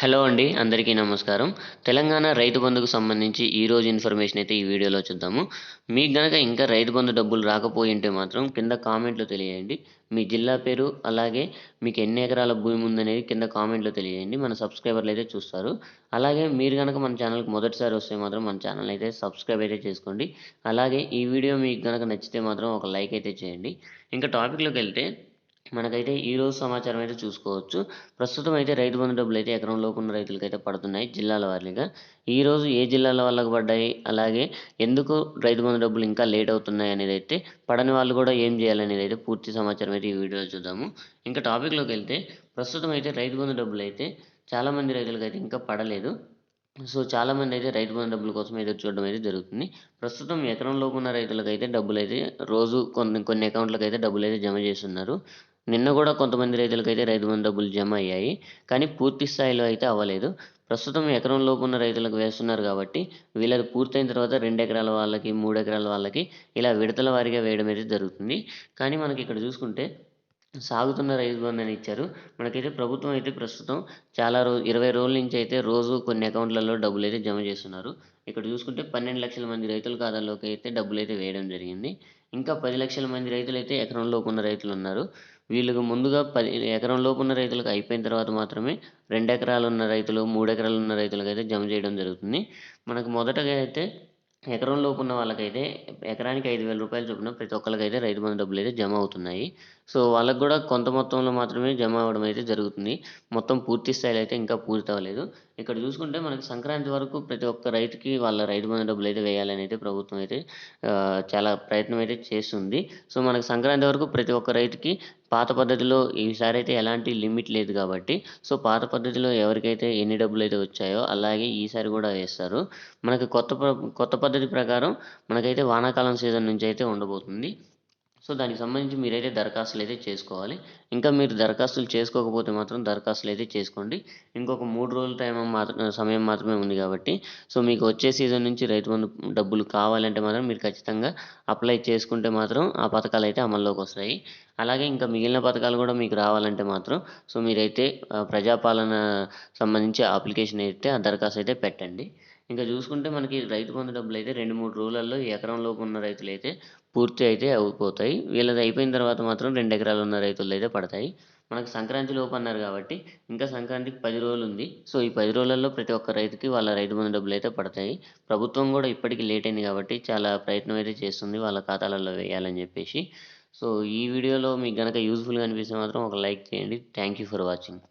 Hello అండి అందరికీ నమస్కారం. తెలంగాణ రైతు బంధుకు సంబంధించి ఈరోజు ఇన్ఫర్మేషన్ అయితే ఈ వీడియోలో చూద్దాము. మీకు గనక ఇంకా రైతు బంధు డబ్బులు రాకపోయి ఉంటే మాత్రం కింద కామెంట్లో తెలియజేయండి మీ జిల్లా పేరు అలాగే మీకు ఎన్ని ఎకరాల భూమి ఉందనేది కింద కామెంట్లో తెలియజేయండి మన సబ్స్క్రైబర్లు అయితే చూస్తారు. అలాగే మీరు కనుక మన ఛానల్కి మొదటిసారి వస్తే మాత్రం మన ఛానల్ అయితే సబ్స్క్రైబ్ అయితే చేసుకోండి. అలాగే ఈ వీడియో మీకు కనుక నచ్చితే మాత్రం ఒక లైక్ అయితే చేయండి. ఇంకా టాపిక్లోకి వెళ్తే మనకైతే ఈ రోజు సమాచారం అయితే చూసుకోవచ్చు. ప్రస్తుతం అయితే రైతు బంధు డబ్బులు అయితే ఎకరం లోపు ఉన్న రైతులకి అయితే పడుతున్నాయి జిల్లాల వారీగా. ఈ రోజు ఏ జిల్లాల వాళ్ళకు పడ్డాయి? అలాగే ఎందుకు రైతు బంధు డబ్బులు ఇంకా లేట్ అవుతున్నాయి అనేది అయితే పడని వాళ్ళు కూడా ఏం చేయాలనేది అయితే పూర్తి సమాచారం అయితే ఈ వీడియోలో చూద్దాము. ఇంకా టాపిక్లోకి వెళ్తే ప్రస్తుతం అయితే రైతు బంధు డబ్బులు అయితే చాలామంది రైతులకు అయితే ఇంకా పడలేదు. సో చాలామంది అయితే రైతు బంధు డబ్బుల కోసం ఎదురు చూడడం అయితే జరుగుతుంది. ప్రస్తుతం ఎకరం లోపు ఉన్న రైతులకు అయితే డబ్బులు అయితే రోజు కొన్ని కొన్ని అకౌంట్లకు అయితే డబ్బులు అయితే జమ చేస్తున్నారు. నిన్న కూడా కొంతమంది రైతులకు అయితే రైతు బంధు డబ్బులు జమ అయ్యాయి కానీ పూర్తి స్థాయిలో అయితే అవ్వలేదు. ప్రస్తుతం ఎకరం లోపు ఉన్న రైతులకు వేస్తున్నారు కాబట్టి వీళ్ళది పూర్తయిన తర్వాత రెండు ఎకరాల వాళ్ళకి మూడు ఎకరాల వాళ్ళకి ఇలా విడతల వారీగా వేయడం అయితే జరుగుతుంది. కానీ మనకి ఇక్కడ చూసుకుంటే సాగుతున్న రైతు బంధు అని ఇచ్చారు. మనకైతే ప్రభుత్వం అయితే ప్రస్తుతం చాలా రోజు ఇరవై రోజుల నుంచి అయితే రోజు కొన్ని అకౌంట్లలో డబ్బులు అయితే జమ చేస్తున్నారు. ఇక్కడ చూసుకుంటే పన్నెండు లక్షల మంది రైతుల ఖాతాలోకి అయితే డబ్బులు అయితే వేయడం జరిగింది. ఇంకా పది లక్షల మంది రైతులు అయితే ఎకరం ఉన్న రైతులు ఉన్నారు. వీళ్ళకు ముందుగా పది ఎకరంలోపు ఉన్న రైతులకు అయిపోయిన తర్వాత మాత్రమే రెండు ఎకరాలు ఉన్న రైతులు మూడు ఎకరాలు ఉన్న రైతులకు అయితే జమ చేయడం జరుగుతుంది. మనకు మొదటగా అయితే ఎకరం లోపు ఉన్న వాళ్ళకైతే ఎకరానికి ఐదు వేల రూపాయలు చొప్పున ప్రతి ఒక్కరికైతే రైతు బంధు డబ్బులు అయితే జమ అవుతున్నాయి. సో వాళ్ళకు కూడా కొంత మొత్తంలో మాత్రమే జమ అవ్వడం అయితే జరుగుతుంది. మొత్తం పూర్తి స్థాయిలో అయితే ఇంకా పూర్తి అవ్వలేదు. ఇక్కడ చూసుకుంటే మనకి సంక్రాంతి వరకు ప్రతి ఒక్క రైతుకి వాళ్ళ రైతు బంధు డబ్బులు అయితే వేయాలని అయితే ప్రభుత్వం అయితే చాలా ప్రయత్నం అయితే చేస్తుంది. సో మనకి సంక్రాంతి వరకు ప్రతి ఒక్క రైతుకి పాత పద్ధతిలో ఈసారి అయితే ఎలాంటి లిమిట్ లేదు కాబట్టి సో పాత పద్ధతిలో ఎవరికైతే ఎన్ని డబ్బులు అయితే వచ్చాయో అలాగే ఈసారి కూడా వేస్తారు. మనకి కొత్త కొత్త పద్ధతి ప్రకారం మనకైతే వానాకాలం సీజన్ నుంచి అయితే ఉండబోతుంది. సో దానికి సంబంధించి మీరైతే దరఖాస్తులు అయితే చేసుకోవాలి. ఇంకా మీరు దరఖాస్తులు చేసుకోకపోతే మాత్రం దరఖాస్తులు అయితే చేసుకోండి. ఇంకొక మూడు రోజుల టైం మాత్రం సమయం మాత్రమే ఉంది కాబట్టి. సో మీకు వచ్చే సీజన్ నుంచి రైతు బంధు డబ్బులు కావాలంటే మాత్రం మీరు ఖచ్చితంగా అప్లై చేసుకుంటే మాత్రం ఆ పథకాలు అయితే అమల్లోకి వస్తాయి. అలాగే ఇంకా మిగిలిన పథకాలు కూడా మీకు రావాలంటే మాత్రం సో మీరైతే ప్రజాపాలన సంబంధించి అప్లికేషన్ అయితే ఆ దరఖాస్తు అయితే పెట్టండి. ఇంకా చూసుకుంటే మనకి రైతు బంధు డబ్బులు అయితే రెండు మూడు రోజులలో ఎకరం లోపు ఉన్న రైతులు అయితే పూర్తి అయితే అయిపోతాయి వీళ్ళది అయిపోయిన తర్వాత మాత్రం రెండు ఎకరాలు ఉన్న రైతులు అయితే పడతాయి. మనకు సంక్రాంతి లోపు అన్నారు కాబట్టి ఇంకా సంక్రాంతికి పది రోజులు ఉంది సో ఈ పది రోజులలో ప్రతి ఒక్క రైతుకి వాళ్ళ రైతు బంధు డబ్బులు అయితే పడతాయి. ప్రభుత్వం కూడా ఇప్పటికీ లేట్ అయింది కాబట్టి చాలా ప్రయత్నం అయితే చేస్తుంది వాళ్ళ ఖాతాలలో వేయాలని చెప్పేసి. సో ఈ వీడియోలో మీకు గనక యూజ్ఫుల్గా అనిపిస్తే మాత్రం ఒక లైక్ చేయండి. Thank you for watching